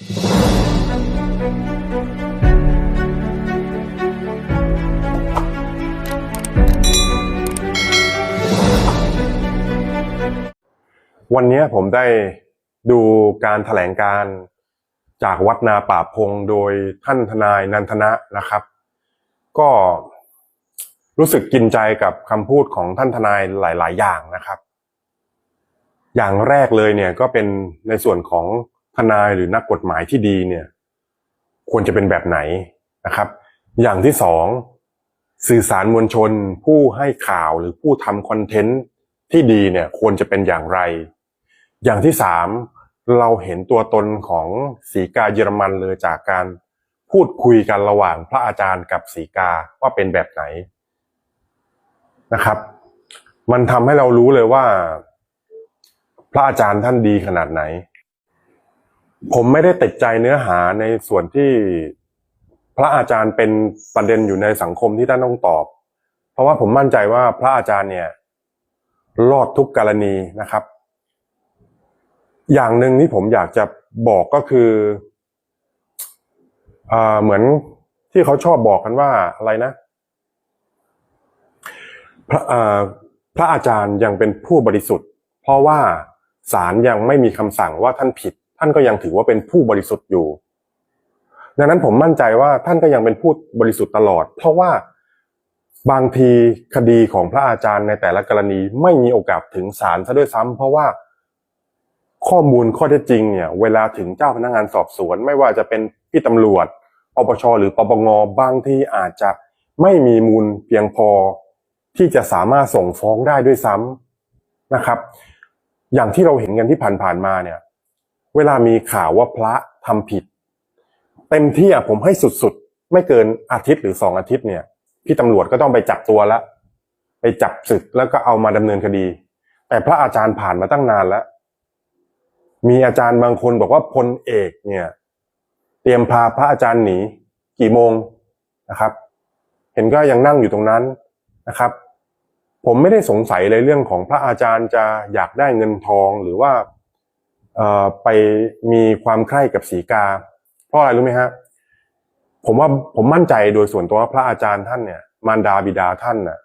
วันนี้ผมได้ดูการแถลงการจากวัดนาป่าพงโดยท่านทนายนันทนะนะครับ ก็รู้สึกกินใจกับคำพูดของท่านทนายหลาย ๆ อย่างนะครับ อย่างแรกเลยเนี่ยก็เป็นในส่วนของ ทนายหรือนักกฎหมายที่ดีเนี่ย ควรจะเป็นแบบไหนนะครับ อย่างที่สองสื่อสารมวลชน ผู้ให้ข่าวหรือผู้ทำคอนเทนต์ที่ดีเนี่ย ควรจะเป็นอย่างไร อย่างที่สามเราเห็นตัวตนของสีกาเยอรมันเลยจากการพูดคุยกันระหว่างพระอาจารย์กับสีกาว่าเป็นแบบไหนนะครับ มันทำให้เรารู้เลยว่า พระอาจารย์ท่านดีขนาดไหน ผมไม่ได้ติดใจเนื้อหาในส่วนที่พระอาจารย์เป็นประเด็นอยู่ในสังคมที่ท่านต้องตอบ เพราะว่าผมมั่นใจว่าพระอาจารย์เนี่ย รอดทุกกรณีนะครับ อย่างหนึ่งที่ผมอยากจะบอกก็คืออเหมือนที่เขาชอบบอกกันว่าอะไรนะ พระพระอาจารย์ยังเป็นผู้บริสุทธิ์ เพราะว่าศาลยังไม่มีคำสั่งว่าท่านผิด ท่านก็ยังถือว่าเป็นผู้บริสุทธิ์อยู่ ดังนั้นผมมั่นใจว่าท่านก็ยังเป็นผู้บริสุทธิ์ตลอด เพราะว่าบางทีคดีของพระอาจารย์ในแต่ละกรณีไม่มีโอกาสถึงศาลซะด้วยซ้ำเพราะว่าข้อมูลข้อเท็จจริงเนี่ย เวลาถึงเจ้าพนักงานสอบสวน ไม่ว่าจะเป็นพี่ตำรวจปปชหรือปปงบางที่อาจจะไม่มีมูลเพียงพอที่จะสามารถส่งฟ้องได้ด้วยซ้ำนะครับ อย่างที่เราเห็นกันที่ผ่านๆมาเนี่ย เวลามีข่าวว่าพระทำผิด เต็มที่อะผมให้สุดๆ ไม่เกินอาทิตย์หรือสองอาทิตย์เนี่ย พี่ตำรวจก็ต้องไปจับตัวละไปจับศึกแล้วก็เอามาดำเนินคดี แต่พระอาจารย์ผ่านมาตั้งนานแล้ว มีอาจารย์บางคนบอกว่าพลเอกเนี่ย เตรียมพาพระอาจารย์หนีกี่โมงนะครับ เห็นก็ยังนั่งอยู่ตรงนั้นนะครับ ผมไม่ได้สงสัยเลยเรื่องของพระอาจารย์จะอยากได้เงินทองหรือว่า ไปมีความใคร่กับสีกา เพราะอะไรรู้ไหมฮะผมว่าผมมั่นใจโดยส่วนตัวว่าพระอาจารย์ท่านเนี่ย มารดาบิดาท่านน่ะ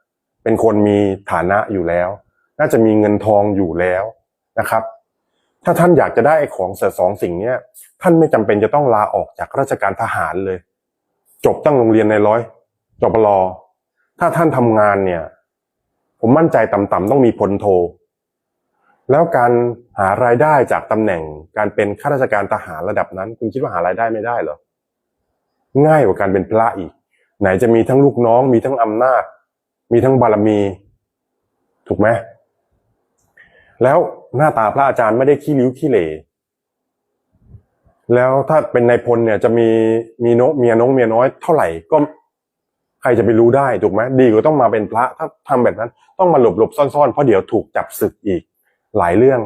เป็นคนมีฐานะอยู่แล้ว น่าจะมีเงินทองอยู่แล้วนะครับ ถ้าท่านอยากจะได้ของเสสองสิ่งเนี้ยท่านไม่จำเป็นจะต้องลาออกจากราชการทหารเลย จบตั้งโรงเรียนในร้อยจบรอถ้าท่านทำงานเนี่ย ผมมั่นใจต่ำๆต้องมีพลโท แล้วการหารายได้จากตำแหน่งการเป็นข้าราชการทหารระดับนั้น คุณคิดว่าหารายได้ไม่ได้เหรอง่ายกว่าการเป็นพระอีก ไหนจะมีทั้งลูกน้อง มีทั้งอำนาจ มีทั้งบารมี ถูกไหมแล้วหน้าตาพระอาจารย์ไม่ได้ขี้ริ้วขี้เหร่แล้วถ้าเป็นนายพลเนี่ยจะมีมีน้องเมียน้องเมียน้อยเท่าไหร่ก็ใครจะไปรู้ได้ถูกไหมดีกว่าต้องมาเป็นพระ ถ้าทำแบบนั้น ต้องมาหลบหลบซ่อนๆเพราะเดี๋ยวถูกจับศึกอีก หลายเรื่อง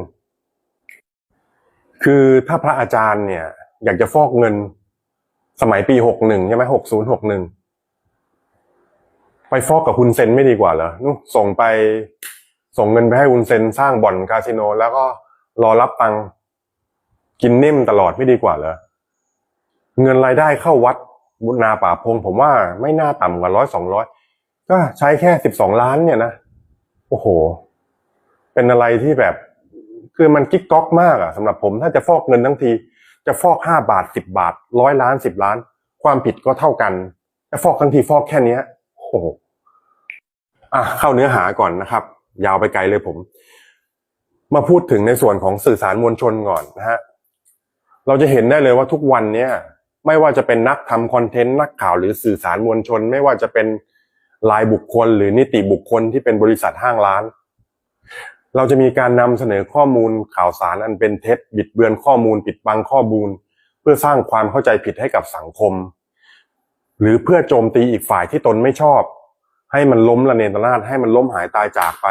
คือถ้าพระอาจารย์เนี่ย อยากจะฟอกเงิน สมัยปีหกหนึ่งใช่ไหมหกศูนย์หกหนึ่งไปฟอกกับคุณเซนไม่ดีกว่าเหรอนู่ส่งไปส่งเงินไปให้คุณเซนสร้างบ่อนคาสิโน แล้วก็รอรับตังกินนิ่มตลอดไม่ดีกว่าเหรอเงินรายได้เข้าวัดบุญนาป่าพง ผมว่าไม่น่าต่ำกว่าร้อยสองร้อยก็ใช้แค่สิบสองล้านเนี่ยนะ โอ้โห เป็นอะไรที่แบบ คือมันกิ๊กก๊อกมากอะสำหรับผมถ้าจะฟอกเงินทั้งที จะฟอกห้าบาทสิบบาทร้อยล้านสิบล้าน ความผิดก็เท่ากันจะฟอกทั้งทีฟอกแค่เนี้ยโอ้โหอะเข้าเนื้อหาก่อนนะครับ ยาวไปไกลเลยผม มาพูดถึงในส่วนของสื่อสารมวลชนก่อนนะฮะเราจะเห็นได้เลยว่าทุกวันเนี้ยไม่ว่าจะเป็นนักทำคอนเทนต์นักข่าวหรือสื่อสารมวลชน ไม่ว่าจะเป็นรายบุคคล หรือนิติบุคคลที่เป็นบริษัทห้างร้าน เราจะมีการนำเสนอข้อมูลข่าวสารอันเป็นเท็จ บิดเบือนข้อมูล ปิดบังข้อมูล เพื่อสร้างความเข้าใจผิดให้กับสังคม หรือเพื่อโจมตีอีกฝ่ายที่ตนไม่ชอบ ให้มันล้มละเนรนาดให้มันล้มหายตายจากไป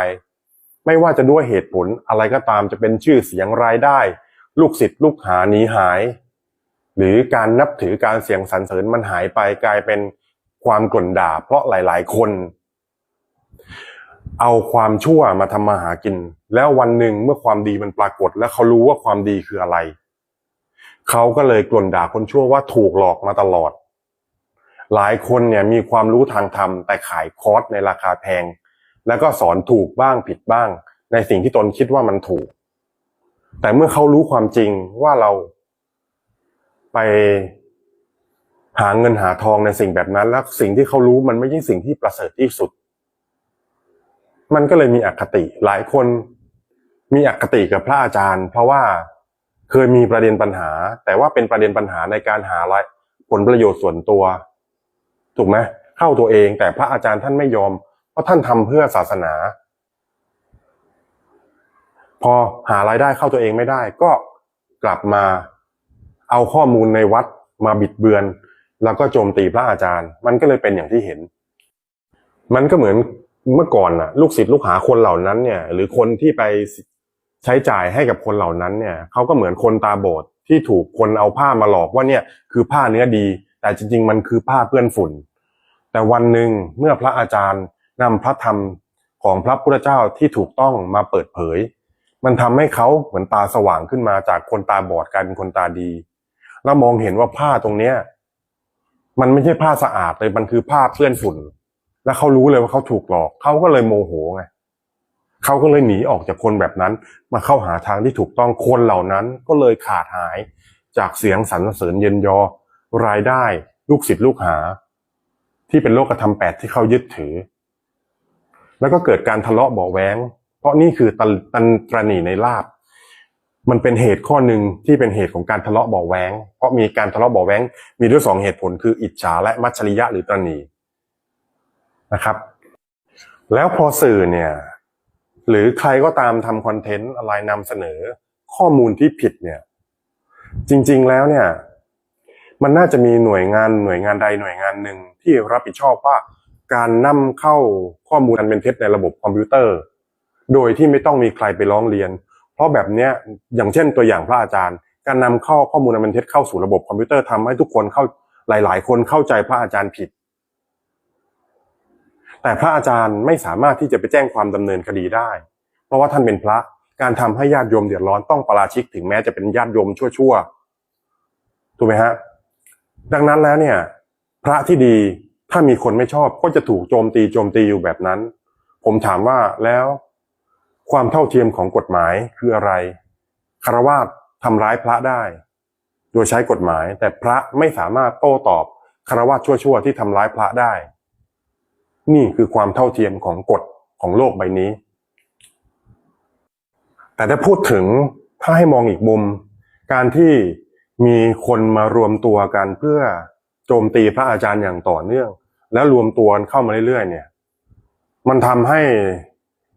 ไม่ว่าจะด้วยเหตุผลอะไรก็ตามจะเป็นชื่อเสียงรายได้ ลูกศิษย์ลูกหาหนีหาย หรือการนับถือการเสียงสรรเสริญมันหายไปกลายเป็นความกล่นด่า เพราะหลาย ๆ คน เอาความชั่วมาทำมาหากิน แล้ววันหนึ่งเมื่อความดีมันปรากฏ แล้วเขารู้ว่าความดีคืออะไร เขาก็เลยกล่นด่าคนชั่วว่าถูกหลอกมาตลอด หลายคนเนี่ยมีความรู้ทางธรรมแต่ขายคอร์สในราคาแพง แล้วก็สอนถูกบ้างผิดบ้าง ในสิ่งที่ตนคิดว่ามันถูก แต่เมื่อเขารู้ความจริงว่าเราไปหาเงินหาทองในสิ่งแบบนั้น แล้วสิ่งที่เขารู้มันไม่ใช่สิ่งที่ประเสริฐที่สุด มันก็เลยมีอคติหลายคนมีอคติกับพระอาจารย์ เพราะว่าเคยมีประเด็นปัญหา แต่ว่าเป็นประเด็นปัญหาในการหารผลประโยชน์ส่วนตัว ถูกไหมเข้าตัวเอง แต่พระอาจารย์ท่านไม่ยอม เพราะท่านทำเพื่อศาสนา พอหารายได้เข้าตัวเองไม่ได้ ก็กลับมาเอาข้อมูลในวัดมาบิดเบือน แล้วก็โจมตีพระอาจารย์ มันก็เลยเป็นอย่างที่เห็น มันก็เหมือน เมื่อก่อนน่ะ ลูกศิษย์ลูกหาคนเหล่านั้นเนี่ย หรือคนที่ไปใช้จ่ายให้กับคนเหล่านั้นเนี่ยเขาก็เหมือนคนตาบอดที่ถูกคนเอาผ้ามาหลอกว่าเนี่ยคือผ้าเนื้อดี แต่จริง ๆ มันคือผ้าเปื้อนฝุ่น แต่วันหนึ่งเมื่อพระอาจารย์นำพระธรรมของพระพุทธเจ้าที่ถูกต้องมาเปิดเผย มันทำให้เขาเหมือนตาสว่างขึ้นมาจากคนตาบอดกลายเป็นคนตาดี แล้วมองเห็นว่าผ้าตรงเนี้ยมันไม่ใช่ผ้าสะอาดเลยมันคือผ้าเปื้อนฝุ่น แล้วเขารู้เลยว่าเขาถูกหลอกเขาก็เลยโมโหไงเขาก็เลยหนีออกจากคนแบบนั้น มาเข้าหาทางที่ถูกต้องคนเหล่านั้นก็เลยขาดหายจากเสียงสรรเสริญเย็นยอ รายได้ลูกศิษย์ลูกหา ที่เป็นโลกธรรมแปดที่เขายึดถือ แล้วก็เกิดการทะเลาะเบาแว้งเพราะนี่คือตันตันตรณีในลาบ มันเป็นเหตุข้อหนึ่งที่เป็นเหตุของการทะเลาะเบาแว้งเพราะมีการทะเลาะเบาแว้งมีด้วยสองเหตุผลคืออิจฉาและมัจฉริยะหรือตรณี นะครับ แล้วพอสื่อเนี่ย หรือใครก็ตามทำคอนเทนต์อะไรนำเสนอข้อมูลที่ผิดเนี่ย จริง ๆแล้วเนี่ย มันน่าจะมีหน่วยงานหน่วยงานใดหน่วยงานหนึ่งที่รับผิดชอบว่าการนำเข้าข้อมูลอันเป็นเท็จในระบบคอมพิวเตอร์ โดยที่ไม่ต้องมีใครไปร้องเรียน เพราะแบบเนี้ยอย่างเช่นตัวอย่างพระอาจารย์ การนำเข้าข้อมูลอันเป็นเท็จเข้าสู่ระบบคอมพิวเตอร์ทำให้ทุกคนเข้าหลาย ๆ คนเข้าใจพระอาจารย์ผิด แต่พระอาจารย์ไม่สามารถที่จะไปแจ้งความดำเนินคดีได้ เพราะว่าท่านเป็นพระการทำให้ญาติโยมเดือดร้อนต้องปราชิกถึงแม้จะเป็นญาติโยมชั่วๆถูกไหมฮะดังนั้นแล้วเนี่ย พระที่ดีถ้ามีคนไม่ชอบก็จะถูกโจมตีโจมตีอยู่แบบนั้น ผมถามว่าแล้ว ความเท่าเทียมของกฎหมายคืออะไรคารวาสทำร้ายพระได้ โดยใช้กฎหมาย แต่พระไม่สามารถโต้ตอบคารวาสชั่วๆที่ทำร้ายพระได้ นี่คือความเท่าเทียมของกฎของโลกใบนี้ แต่ถ้าพูดถึงถ้าให้มองอีกมุม การที่มีคนมารวมตัวกันเพื่อโจมตีพระอาจารย์อย่างต่อเนื่อง แล้วรวมตัวเข้ามาเรื่อยๆ เนี่ย มันทำให้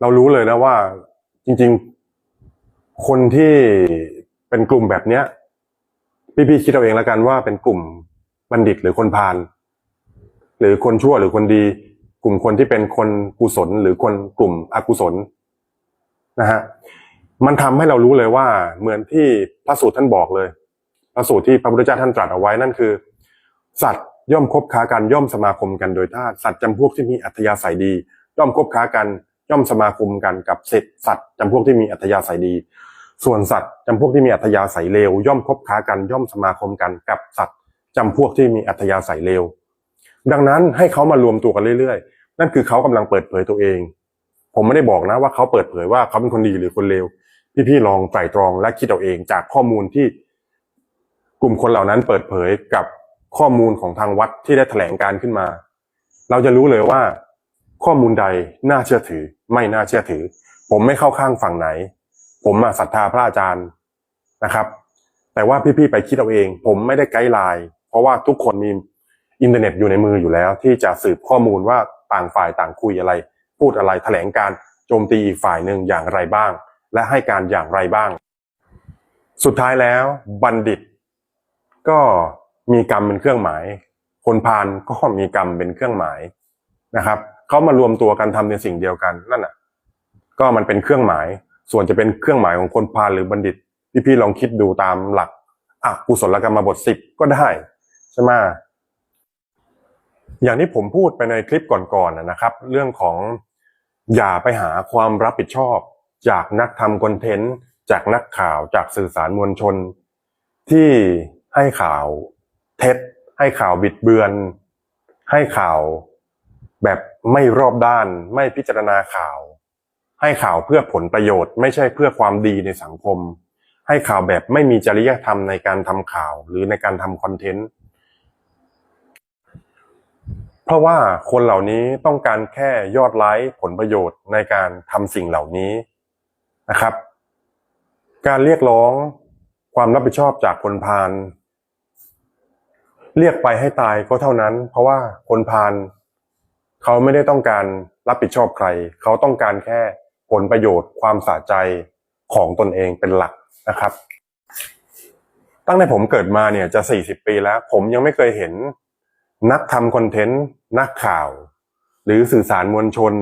เรารู้เลยนะว่า จริงๆ คนที่เป็นกลุ่มแบบเนี้ยพี่ๆคิดเอาเองแล้วกันว่าเป็นกลุ่มบัณฑิตหรือคนพาลหรือคนชั่วหรือคนดี กลุ่มคนที่เป็นคนกุศลหรือคนกลุ่มอกุศลนะฮะมันทำให้เรารู้เลยว่าเหมือนที่พระสูตรท่านบอกเลย พระสูตรที่พระพุทธเจ้าท่านตรัสเอาไว้นั่นคือ สัตว์ย่อมคบค้ากันย่อมสมาคมกันโดยธาตุสัตว์จำพวกที่มีอัธยาศัยดี ย่อมคบค้ากันย่อมสมาคมกันกับเศษสัตว์จำพวกที่มีอัธยาศัยดี ส่วนสัตว์จำพวกที่มีอัธยาศัยเลวย่อมคบค้ากันย่อมสมาคมกันกับสัตว์จำพวกที่มีอัธยาศัยเลว ดังนั้นให้เขามารวมตัวกันเรื่อยๆ นั่นคือเขากำลังเปิดเผยตัวเอง ผมไม่ได้บอกนะว่าเขาเปิดเผยว่าเขาเป็นคนดีหรือคนเลวพี่ๆลองไตร่ตรองและคิดเอาเองจากข้อมูลที่กลุ่มคนเหล่านั้นเปิดเผยกับข้อมูลของทางวัดที่ได้แถลงการขึ้นมา เราจะรู้เลยว่า ข้อมูลใดน่าเชื่อถือ ไม่น่าเชื่อถือ ผมไม่เข้าข้างฝั่งไหน ผมมาศรัทธาพระอาจารย์นะครับ แต่ว่าพี่ๆไปคิดเอาเอง ผมไม่ได้ไกด์ไลน์เพราะว่าทุกคนมี อินเทอร์เน็ตอยู่ในมืออยู่แล้ว ที่จะสืบข้อมูลว่าต่างฝ่ายต่างคุยอะไร พูดอะไรแถลงการโจมตีอีกฝ่ายหนึ่งอย่างไรบ้าง และให้การอย่างไรบ้าง สุดท้ายแล้วบัณฑิต ก็มีกรรมเป็นเครื่องหมาย คนพาลก็มีกรรมเป็นเครื่องหมายนะครับเขามารวมตัวกันทำในสิ่งเดียวกันนั่นน่ะ ก็มันเป็นเครื่องหมาย ส่วนจะเป็นเครื่องหมายของคนพาลหรือบัณฑิตพี่ๆลองคิดดูตามหลักอะกุศลกรรมบทสิบก็ได้ใช่ไหม อย่างที่ผมพูดไปในคลิปก่อนๆนะครับ เรื่องของอย่าไปหาความรับผิดชอบ จากนักทำคอนเทนต์จากนักข่าวจากสื่อสารมวลชน ที่ให้ข่าวเท็จ ให้ข่าวบิดเบือน ให้ข่าวแบบไม่รอบด้าน ไม่พิจารณาข่าว ให้ข่าวเพื่อผลประโยชน์ ไม่ใช่เพื่อความดีในสังคม ให้ข่าวแบบไม่มีจริยธรรมในการทำข่าวหรือในการทำคอนเทนต์ เพราะว่าคนเหล่านี้ต้องการแค่ยอดไลค์ผลประโยชน์ในการทำสิ่งเหล่านี้นะครับ การเรียกร้องความรับผิดชอบจากคนพาลเรียกไปให้ตายก็เท่านั้น เพราะว่าคนพาลเขาไม่ได้ต้องการรับผิดชอบใคร เขาต้องการแค่ผลประโยชน์ความสะใจของตนเองเป็นหลักนะครับ ตั้งแต่ผมเกิดมาเนี่ยจะสี่สิบปีแล้ว ผมยังไม่เคยเห็น นักทำคอนเทนต์นักข่าว หรือสื่อสารมวลชน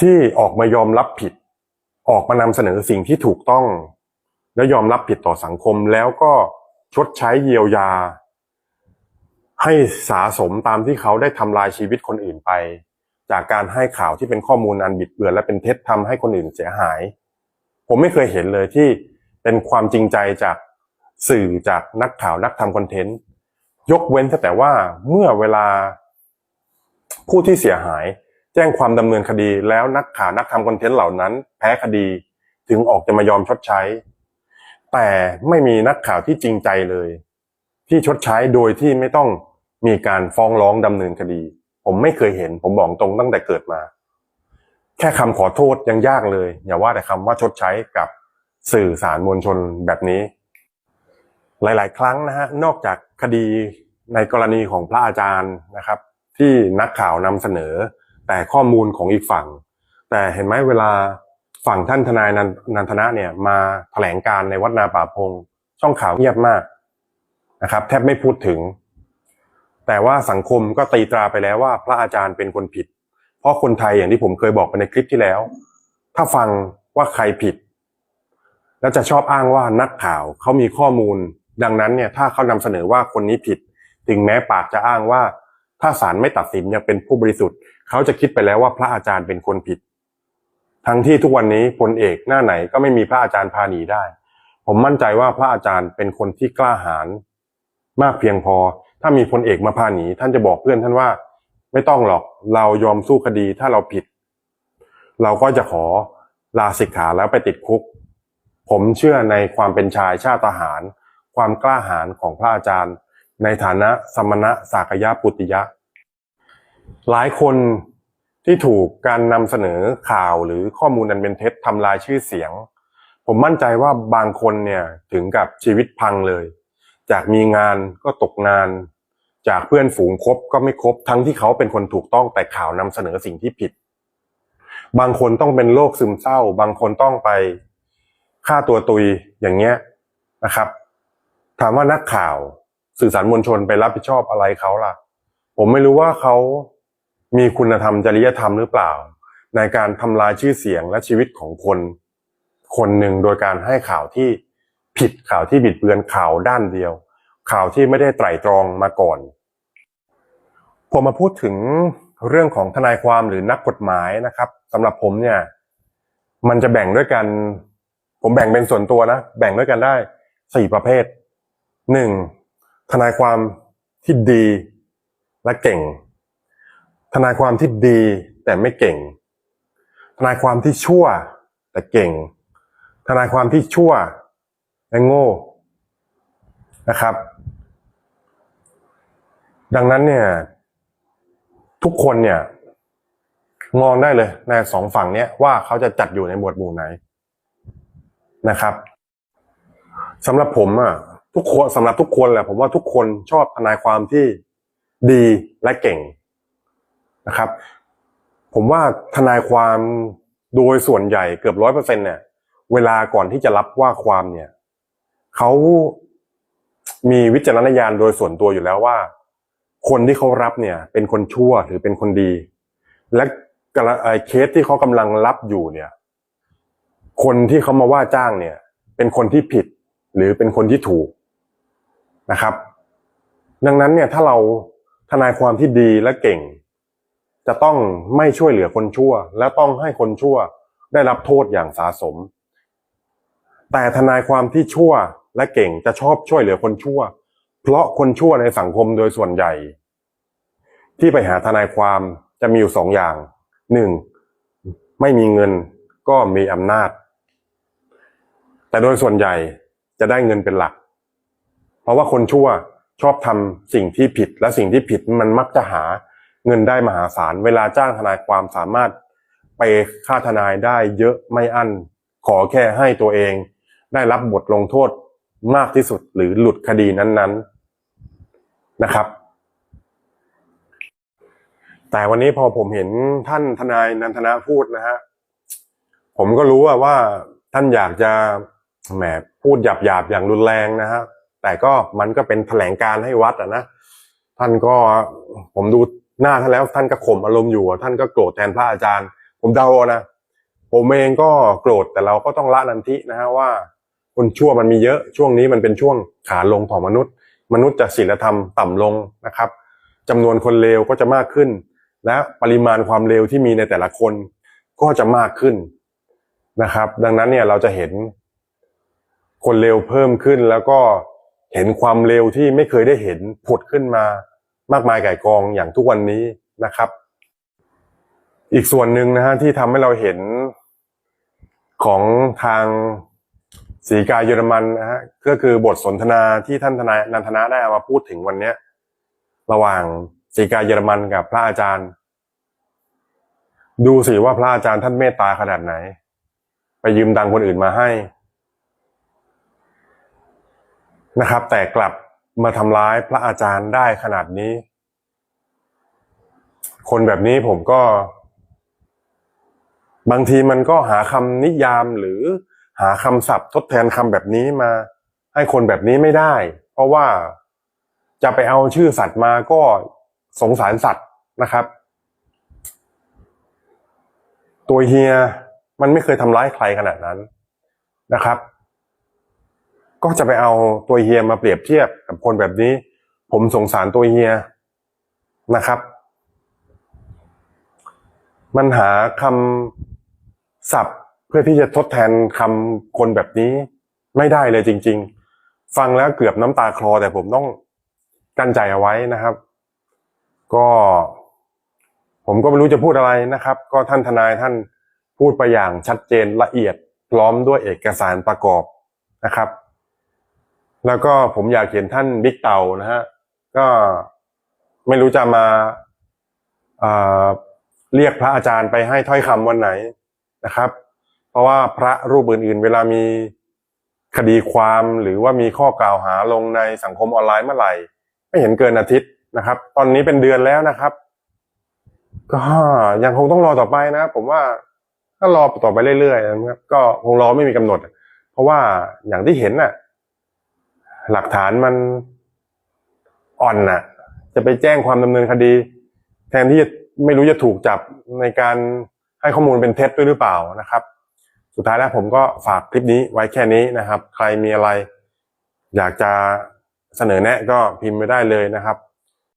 ที่ออกมายอมรับผิด ออกมานำเสนอสิ่งที่ถูกต้อง และยอมรับผิดต่อสังคมแล้วก็ชดใช้เยียวยา ให้สาสมตามที่เขาได้ทำลายชีวิตคนอื่นไป จากการให้ข่าวที่เป็นข้อมูลอันบิดเบือนและเป็นเท็จทำให้คนอื่นเสียหาย ผมไม่เคยเห็นเลยที่เป็นความจริงใจจากสื่อจากนักข่าวนักทำคอนเทนต์ ยกเว้นแต่ว่าเมื่อเวลาผู้ที่เสียหายแจ้งความดำเนินคดีแล้วนักข่าวนักทำคอนเทนต์เหล่านั้น แพ้คดีถึงออกจะมายอมชดใช้ แต่ไม่มีนักข่าวที่จริงใจเลย ที่ชดใช้โดยที่ไม่ต้องมีการฟ้องร้องดำเนินคดี ผมไม่เคยเห็น ผมบอกตรงตั้งแต่เกิดมา แค่คำขอโทษยังยากเลย อย่าว่าแต่คำว่าชดใช้กับสื่อสารมวลชนแบบนี้ หลาย ๆ ครั้งนะฮะนอกจาก คดีในกรณีของพระอาจารย์นะครับ ที่นักข่าวนำเสนอ แต่ข้อมูลของอีกฝั่ง แต่เห็นไหมเวลาฝั่งท่านทนายนันนันทนะเนี่ยมาแถลงการในวัดนาป่าพง ช่องข่าวเงียบมากนะครับ แทบไม่พูดถึง แต่ว่าสังคมก็ตีตราไปแล้วว่าพระอาจารย์เป็นคนผิด เพราะคนไทยอย่างที่ผมเคยบอกไปในคลิปที่แล้ว ถ้าฟังว่าใครผิด แล้วจะชอบอ้างว่านักข่าวเขามีข้อมูล ดังนั้นเนี่ยถ้าเขานำเสนอว่าคนนี้ผิด ถึงแม้ปากจะอ้างว่า ถ้าศาลไม่ตัดสินยังเป็นผู้บริสุทธิ์ เขาจะคิดไปแล้วว่าพระอาจารย์เป็นคนผิด ทั้งที่ทุกวันนี้พลเอกหน้าไหนก็ไม่มีพระอาจารย์พาหนีได้ ผมมั่นใจว่าพระอาจารย์เป็นคนที่กล้าหาญมากเพียงพอ ถ้ามีพลเอกมาพาหนี ท่านจะบอกเพื่อนท่านว่า ไม่ต้องหรอกเรายอมสู้คดีถ้าเราผิด เราก็จะขอลาสิกขาแล้วไปติดคุก ผมเชื่อในความเป็นชายชาติทหาร ความกล้าหาญของพระอาจารย์ ในฐานะสมณะสากยะปุติยะ หลายคนที่ถูกการนำเสนอข่าวหรือข้อมูลอันเป็นเท็จทำลายชื่อเสียง ผมมั่นใจว่าบางคนเนี่ยถึงกับชีวิตพังเลย จากมีงานก็ตกงาน จากเพื่อนฝูงคบก็ไม่คบทั้งที่เขาเป็นคนถูกต้องแต่ข่าวนำเสนอสิ่งที่ผิด บางคนต้องเป็นโรคซึมเศร้า บางคนต้องไปฆ่าตัวตุยอย่างเงี้ยนะครับ ถามว่านักข่าวสื่อสารมวลชนไปรับผิดชอบอะไรเขาล่ะ ผมไม่รู้ว่าเขามีคุณธรรมจริยธรรมหรือเปล่า ในการทำลายชื่อเสียงและชีวิตของคน คนหนึ่งโดยการให้ข่าวที่ผิดข่าวที่บิดเบือนข่าวด้านเดียว ข่าวที่ไม่ได้ไตร่ตรองมาก่อน ผมมาพูดถึงเรื่องของทนายความหรือนักกฎหมายนะครับสำหรับผมเนี่ย มันจะแบ่งด้วยกัน ผมแบ่งเป็นส่วนตัวนะ แบ่งด้วยกันได้สี่ประเภท หนึ่งทนายความที่ดีและเก่ง ทนายความที่ดีแต่ไม่เก่ง ทนายความที่ชั่วแต่เก่ง ทนายความที่ชั่วและโง่นะครับ ดังนั้นเนี่ย ทุกคนเนี่ย มองได้เลยในสองฝั่งเนี้ยว่าเขาจะจัดอยู่ในหมวดหมู่ไหนนะครับสำหรับผมอะ ทุกคนสำหรับทุกคนแหละผมว่าทุกคนชอบทนายความที่ดีและเก่งนะครับ ผมว่าทนายความโดยส่วนใหญ่เกือบร้อยเปอร์เซ็นเนี่ย เวลาก่อนที่จะรับว่าความเนี่ยเขามีวิจารณญาณโดยส่วนตัวอยู่แล้วว่า คนที่เขารับเนี่ย เป็นคนชั่วหรือเป็นคนดี และกรไอเคสที่เขากำลังรับอยู่เนี่ย คนที่เขามาว่าจ้างเนี่ย เป็นคนที่ผิดหรือเป็นคนที่ถูก นะครับ ดังนั้นเนี่ยถ้าเราทนายความที่ดีและเก่ง จะต้องไม่ช่วยเหลือคนชั่ว และต้องให้คนชั่วได้รับโทษอย่างสาสม แต่ทนายความที่ชั่วและเก่งจะชอบช่วยเหลือคนชั่ว เพราะคนชั่วในสังคมโดยส่วนใหญ่ ที่ไปหาทนายความจะมีอยู่สองอย่างหนึ่งไม่มีเงินก็มีอำนาจ แต่โดยส่วนใหญ่จะได้เงินเป็นหลัก เพราะว่าคนชั่วชอบทำสิ่งที่ผิด และสิ่งที่ผิดมันมักจะหาเงินได้มหาศาล เวลาจ้างทนายความสามารถไปค่าทนายได้เยอะไม่อั้น ขอแค่ให้ตัวเอง ได้รับบทลงโทษมากที่สุดหรือหลุดคดีนั้น ๆนะครับ แต่วันนี้พอผมเห็นท่านทนายนันทนาพูดนะฮะผมก็รู้ว่าว่าท่านอยากจะแหมพูดหยาบๆอย่างรุนแรงนะฮะ แต่ก็มันก็เป็นแถลงการให้วัดอะนะท่านก็ผมดูหน้าท่านแล้วท่านก็ข่มอารมณ์อยู่ท่านก็โกรธแทนพระอาจารย์ ผมเดาเอานะผมเองก็โกรธแต่เราก็ต้องละนันทินะฮะว่าคนชั่วมันมีเยอะช่วงนี้มันเป็นช่วงขาลงของมนุษย์ มนุษย์จะศีลธรรมต่ำลงนะครับจำนวนคนเลวก็จะมากขึ้น และปริมาณความเลวที่มีในแต่ละคนก็จะมากขึ้นนะครับ ดังนั้นเนี่ยเราจะเห็นคนเลวเพิ่มขึ้นแล้วก็ เห็นความเลวที่ไม่เคยได้เห็นผุดขึ้นมามากมายไก่กองอย่างทุกวันนี้นะครับ อีกส่วนหนึ่งนะฮะที่ทำให้เราเห็นของทางสีกาเยอรมันนะฮะก็คือบทสนทนาที่ท่านทนายนันทนาได้เอามาพูดถึงวันนี้ระหว่างสีกาเยอรมันกับพระอาจารย์ ดูสิว่าพระอาจารย์ท่านเมตตาขนาดไหน ไปยืมตังคนอื่นมาให้ นะครับ แต่กลับมาทำร้ายพระอาจารย์ได้ขนาดนี้ คนแบบนี้ผมก็ บางทีมันก็หาคำนิยามหรือหาคำศัพท์ทดแทนคำแบบนี้มา ให้คนแบบนี้ไม่ได้ เพราะว่าจะไปเอาชื่อสัตว์มาก็สงสารสัตว์นะครับ ตัวเฮียมันไม่เคยทำร้ายใครขนาดนั้นนะครับ ก็จะไปเอาตัวเฮียมาเปรียบเทียบกับคนแบบนี้ ผมสงสารตัวเฮียนะครับ มันหาคำศัพท์เพื่อที่จะทดแทนคำคนแบบนี้ ไม่ได้เลยจริง ๆ ฟังแล้วเกือบน้ำตาคลอแต่ผมต้องกั้นใจเอาไว้นะครับ ก็ ผมก็ไม่รู้จะพูดอะไรนะครับ ก็ท่านทนายท่านพูดไปอย่างชัดเจนละเอียด พร้อมด้วยเอกสารประกอบนะครับ แล้วก็ผมอยากเห็นท่านบิ๊กเต่านะฮะ ก็ไม่รู้จะมาเรียกพระอาจารย์ไปให้ถ้อยคำวันไหนนะครับ เพราะว่าพระรูปอื่น ๆ เวลามีคดีความหรือว่ามีข้อกล่าวหาลงในสังคมออนไลน์เมื่อไหร่ ไม่เห็นเกินอาทิตย์นะครับ ตอนนี้เป็นเดือนแล้วนะครับ ก็ยังคงต้องรอต่อไปนะ ผมว่าก็รอต่อไปเรื่อยๆนะครับก็คงรอไม่มีกำหนด เพราะว่าอย่างที่เห็นน่ะ หลักฐานมันอ่อนน่ะ จะไปแจ้งความดำเนินคดี แทนที่จะไม่รู้จะถูกจับในการให้ข้อมูลเป็นเท็จด้วยหรือเปล่านะครับ สุดท้ายแล้วผมก็ฝากคลิปนี้ไว้แค่นี้นะครับ ใครมีอะไร อยากจะเสนอแนะก็พิมพ์ไปได้เลยนะครับ